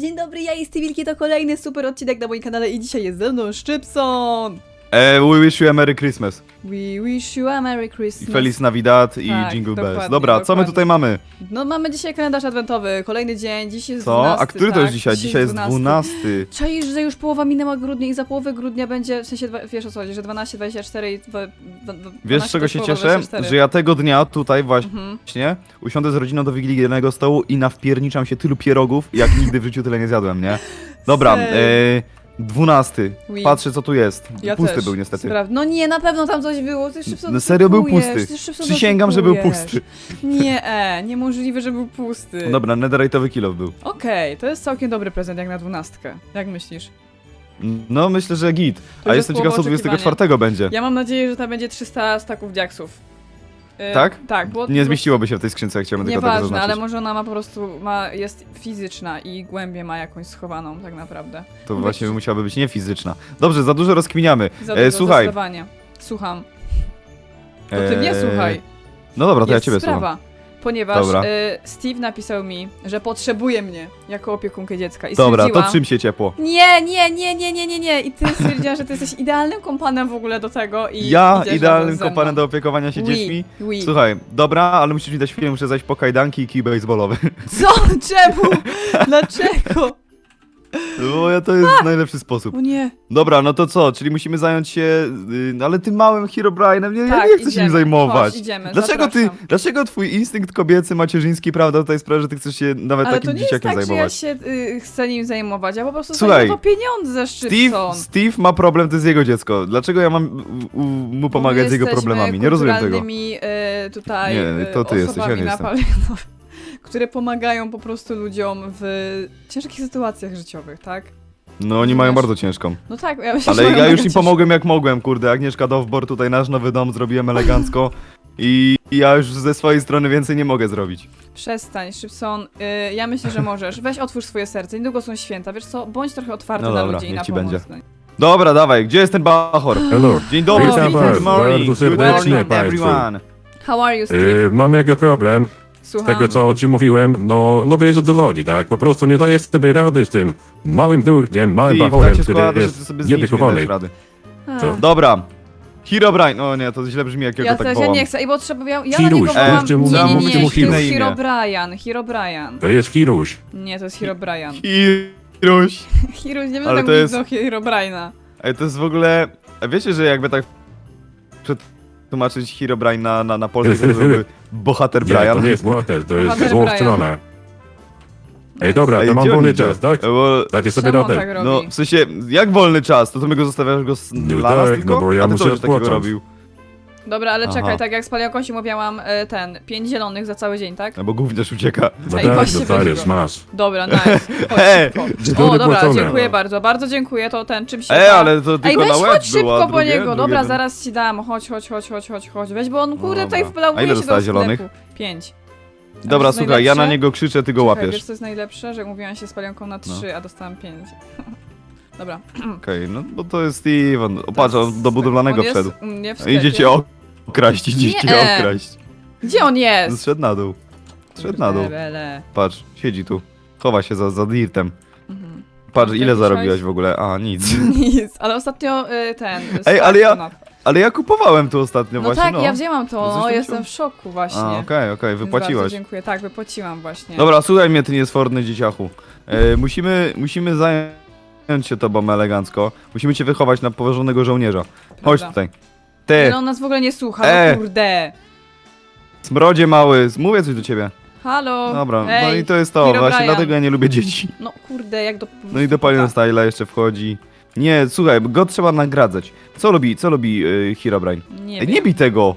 dzień dobry, ja jestem Wilki, to kolejny super odcinek na moim kanale i dzisiaj jest ze mną Szczypson! E, we wish you a Merry Christmas. We wish you a Merry I Christmas. Feliz Navidad i Tak, Jingle Bells. dokładnie, Dobra, co my dokładnie. tutaj mamy? No mamy dzisiaj kalendarz adwentowy, kolejny dzień, dziś jest Co? 12, A który to tak? jest dzisiaj? Dzisiaj jest 12. Czaisz, że już połowa minęła grudnia i za połowę grudnia będzie, w sensie, dwa- wiesz o co chodzi, że 12, 24 i... dwa- dwa- dwa- Wiesz 12 z czego się cieszę? 24. Że ja tego dnia tutaj Mhm. właśnie usiądę z rodziną do wigilijnego stołu i nawpierniczam się tylu pierogów, jak nigdy w życiu tyle nie zjadłem, nie? Dobra, Serio? e, 12. Oui. Patrzę co tu jest. Ja pusty też. był niestety. Spra- no nie, na pewno tam coś było, ty Szczypson No serio był pusty. ty Przysięgam, że był pusty. Nie, e, niemożliwe, że był pusty. No dobra, netherite'owy kilo był. Okej, to jest całkiem dobry prezent jak na dwunastkę. Jak myślisz? No myślę, że git. A jest jestem ciekaw co połowa 24 będzie. Ja mam nadzieję, że tam będzie 300 staków diaksów. Yy, Tak? Tak, bo... Nie zmieściłoby się w tej skrzynce, jak chciałem tylko tak Nieważne, zaznaczyć. ale może ona ma po prostu, ma, jest fizyczna i głębię ma jakąś schowaną tak naprawdę. To właśnie musiałaby być niefizyczna. Dobrze, za dużo rozkminiamy. Za E, dużo słuchaj. zdecydowanie. Słucham. To ty mnie E, słuchaj. No dobra, to jest ja ciebie sprawa. Ponieważ Dobra. y, Steve napisał mi, że potrzebuje mnie jako opiekunkę dziecka i Dobra, to stwierdziłam... czym się ciepło? Nie, nie, nie, nie, nie, nie, nie. I ty stwierdziłaś, że ty jesteś idealnym kompanem w ogóle do tego i Ja, idziesz idealnym razem ze mną. kompanem do opiekowania się Oui, dziećmi? oui. Słuchaj, dobra, ale musisz mi dać chwilę, muszę zajść po kajdanki i kij baseballowy. Co? Czemu? Dlaczego? Bo ja to jest najlepszy sposób. O nie. Dobra, no to co, czyli musimy zająć się, y, ale tym małym Herobrine'em, nie, ja Tak, nie chcę się idziemy. nim zajmować. Chodź, idziemy, Dlaczego ty, zapraszam. dlaczego twój instynkt kobiecy, macierzyński, prawda, tutaj sprawia, że ty chcesz się nawet Ale to takim nie jest dzieciakiem tak, że ja zajmować? się y, chcę nim zajmować, ja po prostu Słuchaj, Słuchaj, to pieniądze, Steve, Szczypson. Steve ma problem, to jest jego dziecko. Dlaczego ja mam u, u, mu pomagać z jego problemami? Nie rozumiem tego. y, tutaj Nie, y, to ty jesteś, ja nie jestem. Które pomagają po prostu ludziom w ciężkich sytuacjach życiowych, tak? No oni mają Wiesz? bardzo ciężką. No tak, ja myślę, Ale że ja mają już im pomogłem jak mogłem, kurde. Agnieszka Dowbor, tutaj nasz nowy dom zrobiłem elegancko. I i ja już ze swojej strony więcej nie mogę zrobić. Przestań, Szybson. Y, ja myślę, że możesz. Weź otwórz swoje serce. Niedługo są święta. Wiesz co? Bądź trochę otwarty No na dobra, ludzi i niech na ci pomoc. będzie. Dobra, dawaj, gdzie jest ten bachor? Hello. Dzień dobry, Steve. witam Good morning. bardzo Good serdecznie morning, państwu. everyone. How are you, Steve? Yy, mam jego problem. Z Słucham. tego co ci mówiłem, no lubię zadowoli, tak? Po prostu nie daję sobie rady z tym małym durkiem, małym Steve, bachorem, tak się który składa, że ty jest sobie z niczym nie niewychowany. dasz rady. Co? Dobra. Herobrine. O nie, to źle brzmi, jak ja Ja go tak też, ja wołam. nie chcę. I bo trzeba, ja, ja na Hiruś, niego wołam... mówcie mu- nie, nie, mówcie nie, mu to jest Hiruś. Hero Brian. Hero Brian. To jest Hiruś. Nie, to jest Hero Brian. Hiruś. Hiruś, nie Ale będę tak to jest- mówić do Hero Briana. Ej, to jest w ogóle... A wiecie, że jakby tak przetłumaczyć Herobrine na, na, na polski, to byłby bohater Nie, to Brian. nie jest Walter, to jest Bohater złą Brian. stronę. Ej, dobra, Ej, to mam gdzie wolny czas, tak? Bo, Dajcie sobie Czemu on radę. tak robi? no, w sensie, jak wolny czas? To ty my go zostawiasz go s- No dla nas tak, tylko? no bo ja A ty co muszę takiego odpocząć. robił? Dobra, ale Aha. czekaj, tak jak z Paliakosi mówiłam, e, ten, pięć zielonych za cały dzień, tak? No bo gówniarz ucieka. No Ej, tak, właśnie dostajesz, masz. Dobra, nice. Chodź Ej, szybko. O, dobra, płacone. dziękuję bardzo, bardzo dziękuję, to ten, czym się Ej, da? ale to tylko Ej, weź na łeb chodź była, szybko po drugie- niego, drugie dobra, ten- zaraz ci dam, chodź, chodź, chodź, chodź, chodź, chodź, weź, bo on No kurde tutaj dobra. A wplałuje ile się do sklepu. zielonych? Pięć. Dobra, jest słuchaj, ja na najlepsze? niego krzyczę, ty go Czekaj, wiesz łapiesz. co jest najlepsze? Że mówiłam się z palionką na trzy, a dostałam pięć. Dobra. Okej, no bo to jest Steven. O, patrz, on do budowlanego on jest wszedł. u mnie w sklepie. Idzie cię okraść, idzie Nie. okraść. Gdzie on jest? Zszedł na dół. Zszedł na dół. Patrz, siedzi tu. Chowa się za, za dirtem. Mhm. Patrz, ile jakiś hajs? w ogóle? A, nic. Nic, ale ostatnio y, ten... Ej, start ale ja- ponad. Ale ja kupowałem tu ostatnio No właśnie, tak, no. ja wzięłam to, No coś no, tam jestem w szoku właśnie. A, okej, okej, Więc wypłaciłaś. Bardzo dziękuję, tak, wypłaciłam właśnie. Dobra, słuchaj mnie, ty niesforny dzieciachu. E, musimy, musimy zająć się tobą elegancko. Musimy cię wychować na poważonego żołnierza. Chodź Prawda. tutaj. Nie, Ty, No on nas w ogóle nie słucha, E. no kurde. smrodzie mały, mówię coś do ciebie. Halo. Dobra, no Ej, i to jest to, Hero właśnie Brian. dlatego ja nie lubię dzieci. No kurde, jak do... No i do Palion Tak. Styla jeszcze wchodzi. Nie, słuchaj, go trzeba nagradzać. Co lubi, co lubi yy, Herobrine? Nie, Ej, wiem. nie bij tego!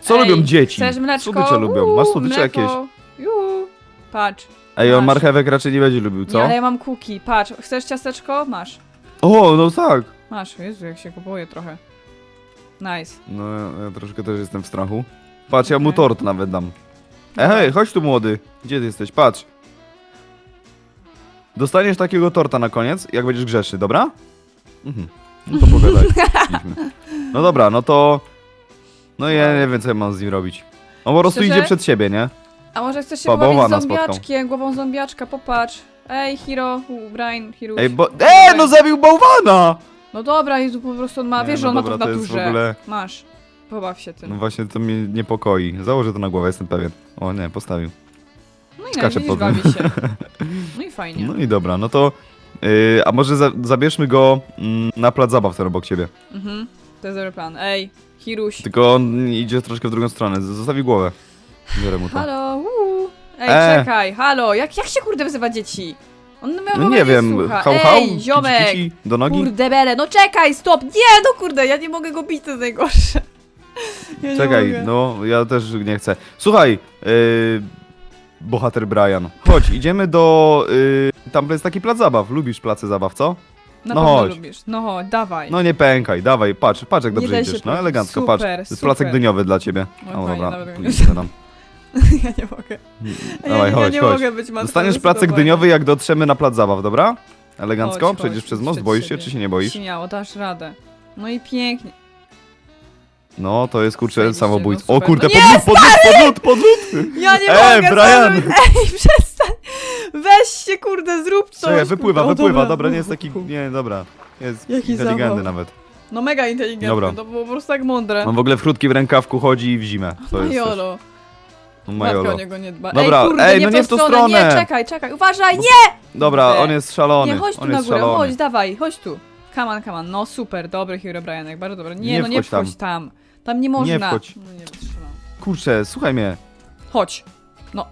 Co Ej, lubią dzieci? Chcesz mleczko? Słodycze lubią. Masz Uuu, słodycze mleko. jakieś? Juhu. Patrz. Ej, on masz. marchewek raczej nie będzie lubił, Nie, co? ale ja mam kuki, patrz. Chcesz ciasteczko? Masz. O, no tak. Masz, Jezu, jak się kupuje trochę. Nice. No, ja, ja troszkę też jestem w strachu. Patrz, ja mu Okej. tort nawet dam. Ej, hej, chodź tu młody. Gdzie ty jesteś? Patrz. Dostaniesz takiego torta na koniec, jak będziesz grzeszny, dobra? Mhm. No to pogadaj. Idźmy. no dobra, no to... No ja nie wiem, co ja mam z nim robić. On po prostu Szczerze? idzie przed siebie, nie? A może chcesz się Pa, pobawić z spotkał. zombiaczkiem, głową zombiaczka, popatrz. Ej, Hiro, u, Brian, Hiro. Ej, bo... Eee, no zabił bałwana! No dobra, Jezu, po prostu on ma, Nie, wiesz, że no on ma dobra, to w to jest w naturze. ogóle- Masz. Pobaw się tym. No właśnie, to mnie niepokoi. Założę to na głowę, jestem pewien. O nie, postawił. No i skacze tym. bawi się. No i fajnie. No i dobra, no to... Yy, a może za zabierzmy go mm, na plac zabaw ten obok ciebie. Mhm. To jest dobry plan. Ej, Hiruś. Tylko on idzie troszkę w drugą stronę. Z- Zostawi głowę. Biorę mu to. Halo, uuu. Ej, E. czekaj, halo, jak, jak się kurde wyzywa dzieci? On miał No nie wiem, słucha. hał hał? Ej, ziomek! Kici, kici, do nogi? Kurde bele, no czekaj, stop! Nie, no kurde, ja nie mogę go bić, to jest najgorsze. Ja nie Czekaj, mogę. no ja też nie chcę. Słuchaj, yy, bohater Brian, chodź, idziemy do... Yy, tam jest taki plac zabaw. Lubisz place zabaw, co? Na no pewno chodź. lubisz. No chodź, dawaj. No nie pękaj, dawaj, patrz, patrz jak Nie dobrze daj się idziesz. No elegancko, Super, patrz. To jest super. placek dyniowy dla ciebie. Oj, O, fajnie, dobra, nawet pójdziemy tam. ja nie mogę. Ja, Dawaj, nie, chodź, ja nie chodź. mogę być matką. Dostaniesz placek zdecydowanie. dyniowy jak dotrzemy na plac zabaw, dobra? Elegancko, Chodź, przejdziesz chodź, przez most, przed boisz się siebie. czy się nie boisz? Śmiało, dasz radę. No i pięknie. No, to jest kurczę Zajebiście, samobójstwo. no o super. kurde, No nie, podlód, podlód, podlód, podlód! Ja nie E, mogę! Brian! Ej, przestań! Weź się, kurde, zrób coś! Czekaj, wypływa, kurde. O, wypływa, dobra, nie jest taki, nie, dobra. Jest Jaki inteligentny zawał. nawet. No mega inteligentny, Dobra. to było po prostu tak mądre. On w ogóle w krótki w rękawku chodzi i w zimę. To jest też. Majolo. No, Matka Majolo. o niego nie dba. Dobra, ej, kurde, ej, no w nie w tą stronę. Nie, czekaj, czekaj, uważaj, nie! Dobra, Kurde. on jest szalony. Nie, chodź tu on na jest górę, szalony. chodź, dawaj, chodź tu. Come on, come on. No super, dobry Hero Brianek, bardzo dobry. Nie, Nie no nie wchodź tam. wchodź tam. Tam nie można. wchodź. No nie wytrzymam. Kurczę, słuchaj mnie. Chodź. No,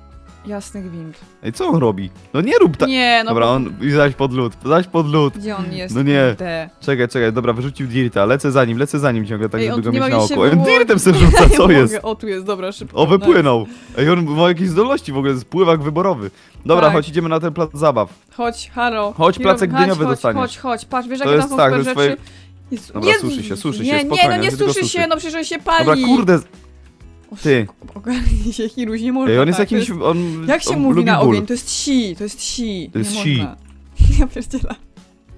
jasny gwint. Ej, co on robi? No nie rób tak. Nie, no Dobra, bo- on i zaś pod lód, zaś pod lód. Gdzie on jest? No nie. Kurde. Czekaj, czekaj, dobra, wyrzucił Dirta, lecę za nim, lecę za nim ciągle, tak Ej, żeby on go tu nie mieć ma na gdzie się oku. Ej. Dirtem Ja rzuca, nie co mogę. jest? O, tu jest, dobra, szybko. O, wypłynął. Ej, on ma jakieś zdolności w ogóle, jest pływak wyborowy. Dobra, Tak. chodź, idziemy na ten plac zabaw. Chodź, haro. Chodź, Hero, placek dyniowy chodź, dostaniesz. Chodź, chodź, patrz, wiesz To jakie jest tam są tak, super jest rzeczy? Jezu, Dobra, nie, suszy się, suszy nie, się, Nie, no spokojnie, nie tylko suszy się, no przecież on się pali. Dobra, kurde, ty. Ogarnij się, Hiruś, nie można Ej, on jest tak, to jakimś, on Jak się on mówi lubi na ból. ogień? To jest si, to jest si. To jest nie si. Można. Ja.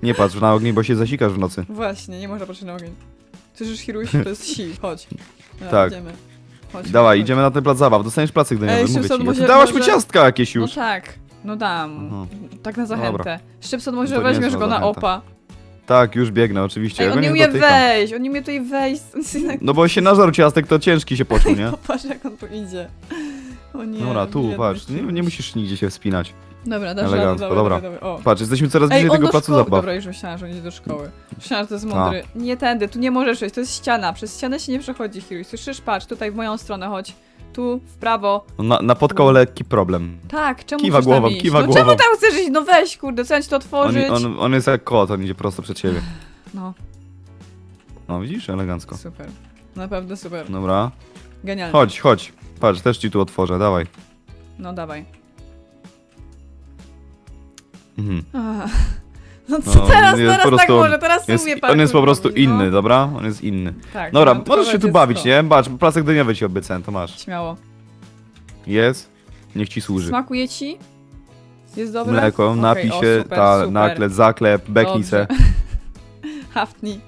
Nie patrz na ogień, bo się zasikasz w nocy. Właśnie, nie można patrzeć na ogień. Słyszysz, Hiruś? To jest si, chodź. Dobra, Tak. Idziemy. Chodź, Dawaj, chodź. idziemy na ten plac zabaw, dostaniesz placek dyniowy, Ej, mówię ci. może- dałaś mu może- ciastka jakieś No już. tak, no dam. Aha. Tak na zachętę. Dobra. Szybson, No może to weźmiesz go na zachęta. opa. Tak, już biegnę, oczywiście. Ej, ja on nie nie umie dotykam. wejść, on nie umie tutaj wejść. No bo się nażarł ciastek, to ciężki się poczuł, nie? Popatrz jak on tu idzie. O nie. Dobra, tu, biedny patrz, nie, nie musisz nigdzie się wspinać. Dobra, dasz Elegancko, radę, dobra. dobra. dobra. O. Patrz, jesteśmy coraz Ej, bliżej on tego do placu szkoły. zabaw. Dobra, już myślałam, że on idzie do szkoły. Myślałam, że to jest mądry. Nie tędy, tu nie możesz iść, to jest ściana. Przez ścianę się nie przechodzi, Hiruś. Słyszysz? Patrz, tutaj w moją stronę chodź. Tu, w prawo. No, Na, napotkał lekki problem. Tak, czemu Kiwa chcesz głową, tam iść? kiwa no głową. czemu tam chcesz iść? No weź, kurde, co ja ci to On, otworzyć? on, on jest jak kot, on idzie prosto przed siebie. No, No widzisz, elegancko. super. Naprawdę super. Dobra. Genialnie. Chodź, chodź. Patrz, też ci tu otworzę, dawaj. No dawaj. Mhm. Ach. No co No, teraz, jest teraz po tak prostu- może, teraz Jest, umie on jest po prostu robić, inny, no. dobra? On jest inny. Tak, Dobra, wyjątkowe możesz się tu bawić, nie? Patrz, placek dyniowy ci obiecałem, to masz. Śmiało. Jest. Niech ci służy. Smakuje ci? Jest dobre? Mleko, Okej, napij o, się, super, ta, super. naklep, zaklep, beknij se. Dobrze. Haftnij.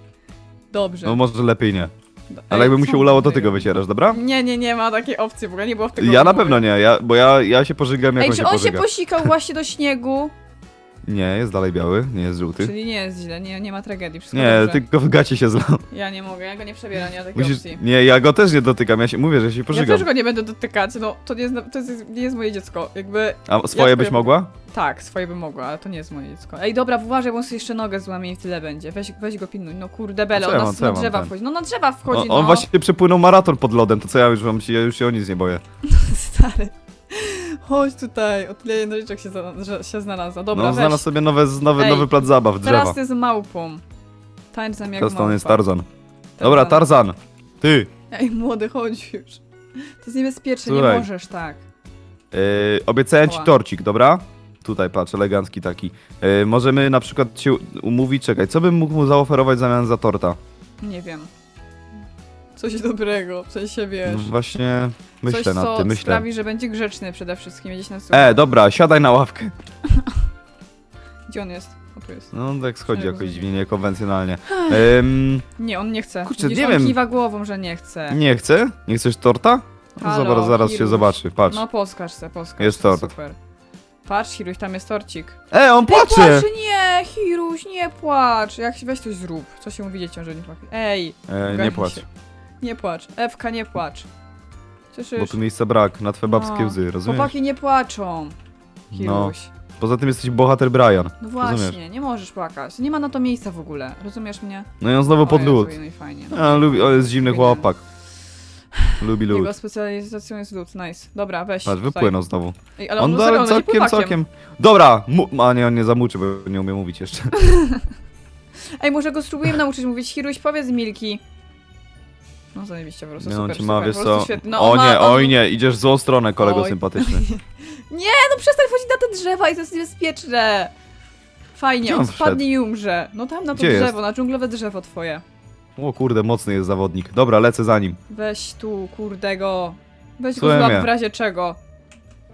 Dobrze. No może lepiej nie. Ej, Ale jakby mu co się ulało, to ty go wycierasz, dobra? Nie, nie, nie ma takiej opcji, w ogóle nie było w tego Ja na pewno nie, ja, bo ja, ja się pożygam jak Ej, on czy się on się pożyga. posikał właśnie do śniegu? Nie, jest dalej biały, nie jest żółty. Czyli nie jest źle, nie, nie ma tragedii, wszystko Nie, dobrze. tylko w gacie się zlał. Ja nie mogę, ja go nie przebieram, nie ma takiej Musisz... opcji. Nie, ja go też nie dotykam, ja się mówię, że się Ja pożygam. też go nie będę dotykać, no to nie jest, to jest, nie jest moje dziecko, jakby... A swoje Jak byś mogła? Tak, swoje bym mogła, ale to nie jest moje dziecko. Ej, dobra, uważaj, bo on sobie jeszcze nogę złamie i tyle będzie. Weź, weź go pilnuj. No kurde, bele, Co on ja nas co na ja mam drzewa ten? wchodzi. No na drzewa wchodzi, On, no. on właśnie przepłynął maraton pod lodem, to co ja już mam się, ja już się o nic nie boję. Stary. Chodź tutaj, o tyle nożyczek się, za, że się znalazła. Dobra, no, weź. znalazł sobie nowe, nowy, Ej, nowy plac zabaw, drzewa. Teraz ty z małpą. Tańcem jak Teraz to on jest Tarzan. Dobra, Tarzan. Ty. Ej, młody, chodź już. To jest niebezpieczne, Słuchaj. nie możesz tak. Yy, obiecałem ci Ała. torcik, dobra? Tutaj patrz, elegancki taki. Yy, możemy na przykład się umówić, czekaj, co bym mógł mu zaoferować w zamian za torta? Nie wiem. Coś dobrego, w sensie wiesz. No właśnie myślę coś, nad co tym, myślę. sprawi, że będzie grzeczny przede wszystkim, gdzieś na słuch. E, dobra, siadaj na ławkę. Gdzie on jest? O, tu jest. No tak schodzi Ja jakoś dziwnie, niekonwencjonalnie. Ym, Nie, on nie chce. Kurczę, Widzisz, nie on wiem. kiwa głową, że nie chce. nie chcę? Nie chcesz torta? No Halo, zaraz, zaraz się Hiruś. zobaczy, patrz. No poskarż se, poskarż Jest se, tort. super. Patrz, Hiruś, tam jest torcik. E, on płacze! płacz, nie, Hiruś, nie płacz. Jak się weź coś zrób. Co się mówi dzieciom, że nie płacz. Ej, E, nie płacz, się. Nie płacz. Ewka, nie płacz. Słyszysz? bo tu miejsca brak na twoje babskie No. łzy, rozumiesz? Chłopaki nie płaczą. No, poza tym jesteś bohater Brian. No właśnie, Rozumiesz? nie możesz płakać. Nie ma na to miejsca w ogóle. Rozumiesz mnie? No i on znowu pod Jezu, lód. No i fajnie. A, lubi, o, jest zimny Powinien. chłopak. Lubi lód. Jego specjalizacją jest lód, nice. Dobra, weź. Patrz, tutaj. wypłynął znowu. Ej, ale on, On był serio, da, on leci całkiem, pływakiem. całkiem... Dobra, mu... a nie, on nie zamuczy, bo nie umie mówić jeszcze. Ej, może go spróbujemy nauczyć mówić. Hiruś, powiedz Milki. No zajebiście, po prostu Nie, on super, ci ma, super, wiesz po prostu co... No, o ma- nie, on- oj nie, idziesz w złą stronę, kolego Oj. sympatyczny. No przestań wchodzić na te drzewa i to jest niebezpieczne. Fajnie, on on spadnie i umrze. No tam na to Gdzie jest? drzewo, na dżunglowe drzewo twoje. O kurde, mocny jest zawodnik. Dobra, lecę za nim. Weź tu, kurdego. Weź go Słuchaj złap mnie. w razie czego.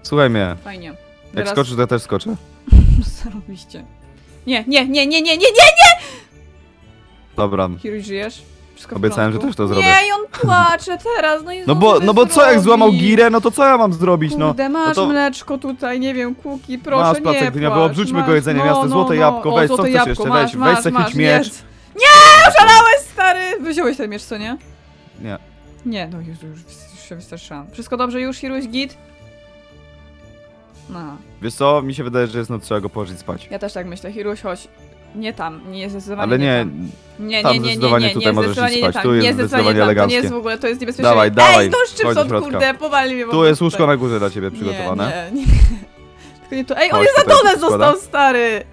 Słuchaj mnie, Fajnie. jak skoczysz, to ja też skoczę. Zarobiście. Nie, nie, nie, nie, nie, nie, nie! Dobra. Hiruś, żyjesz? Wszystko w Obiecałem, że porządku? też to zrobię. Nie, i on płacze teraz, no i No znowu bo, coś no bo co, jak zrobi. złamał girę, no to co ja mam zrobić, no? Kurde, masz to- mleczko tutaj, nie wiem, kuki, proszę, Masz nie placek dyniowy, płacz, obrzućmy masz, go jedzeniem, jasne, złote jabłko, o, weź, co złote chcesz jabłko, jeszcze, masz, weź, masz, weź masz, jakiś miecz. jedz. Nie, oszalałeś, stary! Wziąłeś ten miecz, co nie? Nie. Nie, no już, już, już się wystraszyłam. Wszystko dobrze już, Hiruś, git? No, Wiesz co, mi się wydaje, że jest noc, trzeba go położyć spać. ja też tak myślę, Hiruś, chodź. Nie tam, nie zdecydowanie Ale nie, tam. Nie, tam nie, nie, nie, zdecydowanie nie, tutaj nie, możesz zdecydowanie iść nie spać. tam, Tu jest nie, zdecydowanie tam, To nie eleganckie. jest w ogóle, to jest niebezpieczne. Dawaj, Ej, dawaj, no chodź do Szczypson, środka. kurde, powali mnie. po tu prostu jest łóżko na górze dla ciebie przygotowane. Nie, nie. Tylko nie to. Ej, on Chodź, jest na tutaj dole się składa. został, stary!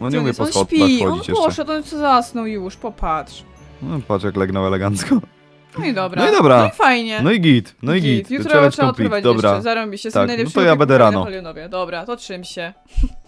No Gdzie nie on umie jest? po On schodkach śpi, on chodzić jeszcze. poszedł, on co zasnął już, popatrz. No patrz jak legnął elegancko. No i dobra. No i dobra. No i fajnie. No i git, no i git. Jutro Challenge trzeba complete, odprowadzić dobra. jeszcze, zarąbiście, są Tak, no najlepsi to ja ludzie będę rano. Dobra, to trzym się.